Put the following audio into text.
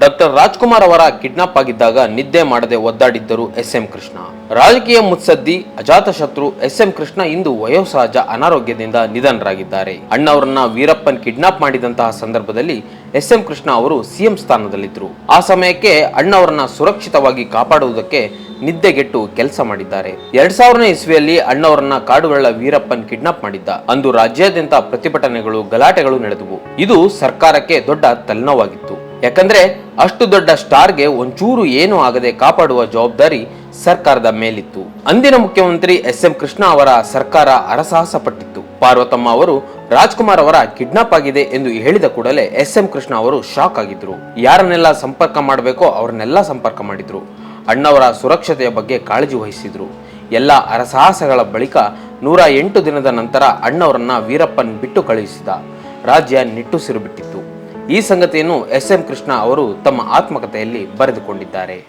Doctor Rajkumar ಅವರ kidnap ಆಗಿದ್ದಾಗ ನಿದ್ದೆ ಮಾಡದೆ ಒದ್ದಾಡಿದ್ದರು ಎಸ್ ಎಂ ಕೃಷ್ಣ. ರಾಜಕೀಯ ಮುತ್ಸದ್ದಿ, ಅಜಾತಶತ್ರು ಎಸ್ ಎಂ ಕೃಷ್ಣ ಇಂದು ವಯೋಸಹಜ ಅನಾರೋಗ್ಯದಿಂದ ನಿಧನರಾಗಿದ್ದಾರೆ. ಅಣ್ಣವರನ್ನ ವೀರಪ್ಪನ್ ಕಿಡ್ನಾಪ್ ಮಾಡಿದಂತಹ ಸಂದರ್ಭದಲ್ಲಿ ಎಸ್ ಎಂ ಕೃಷ್ಣ ಅವರು ಸಿಎಂ ಸ್ಥಾನದಲ್ಲಿದ್ದರು. ಆ ಸಮಯಕ್ಕೆ ಅಣ್ಣವರನ್ನ ಸುರಕ್ಷಿತವಾಗಿ ಕಾಪಾಡುವುದಕ್ಕೆ ನಿದ್ದೆಗೆಟ್ಟು ಕೆಲಸ ಮಾಡಿದ್ದಾರೆ. ಎರಡ್ ಸಾವಿರನೇ ಇಸ್ವಿಯಲ್ಲಿ ಅಣ್ಣವರನ್ನ ಕಾಡುಗಳ ವೀರಪ್ಪನ್ ಕಿಡ್ನಾಪ್ ಮಾಡಿದ್ದ. ಅಂದು ರಾಜ್ಯಾದ್ಯಂತ ಪ್ರತಿಭಟನೆಗಳು ಗಲಾಟೆಗಳು ನಡೆದವು. ಇದು ಸರ್ಕಾರಕ್ಕೆ ದೊಡ್ಡ ತಲೆನೋವಾಗಿತ್ತು. ಯಾಕಂದ್ರೆ ಅಷ್ಟು ದೊಡ್ಡ ಸ್ಟಾರ್ಗೆ ಒಂಚೂರು ಏನೂ ಆಗದೆ ಕಾಪಾಡುವ ಜವಾಬ್ದಾರಿ ಸರ್ಕಾರದ ಮೇಲಿತ್ತು. ಅಂದಿನ ಮುಖ್ಯಮಂತ್ರಿ ಎಸ್ ಎಂ ಕೃಷ್ಣ ಅವರ ಸರ್ಕಾರ ಅರಸಾಹಸ ಪಟ್ಟಿತ್ತು ಪಾರ್ವತಮ್ಮ ಅವರು ರಾಜ್ಕುಮಾರ್ ಅವರ ಕಿಡ್ನಾಪ್ ಆಗಿದೆ ಎಂದು ಹೇಳಿದ ಕೂಡಲೇ ಎಸ್ ಎಂ ಕೃಷ್ಣ ಅವರು ಶಾಕ್ ಆಗಿದ್ರು. ಯಾರನ್ನೆಲ್ಲ ಸಂಪರ್ಕ ಮಾಡಬೇಕೋ ಅವ್ರನ್ನೆಲ್ಲ ಸಂಪರ್ಕ ಮಾಡಿದ್ರು. ಅಣ್ಣವರ ಸುರಕ್ಷತೆಯ ಬಗ್ಗೆ ಕಾಳಜಿ ವಹಿಸಿದ್ರು. ಎಲ್ಲ ಅರಸಾಹಸಗಳ ಬಳಿಕ ನೂರ ಎಂಟು ದಿನದ ನಂತರ ಅಣ್ಣವರನ್ನ ವೀರಪ್ಪನ್ ಬಿಟ್ಟು ಕಳುಹಿಸಿದ. ರಾಜ್ಯ ನಿಟ್ಟುಸಿರು ಬಿಟ್ಟಿತ್ತು. ಈ ಸಂಗತಿಯನ್ನು ಎಸ್ ಎಂ ಕೃಷ್ಣ ಅವರು ತಮ್ಮ ಆತ್ಮಕಥೆಯಲ್ಲಿ ಬರೆದುಕೊಂಡಿದ್ದಾರೆ.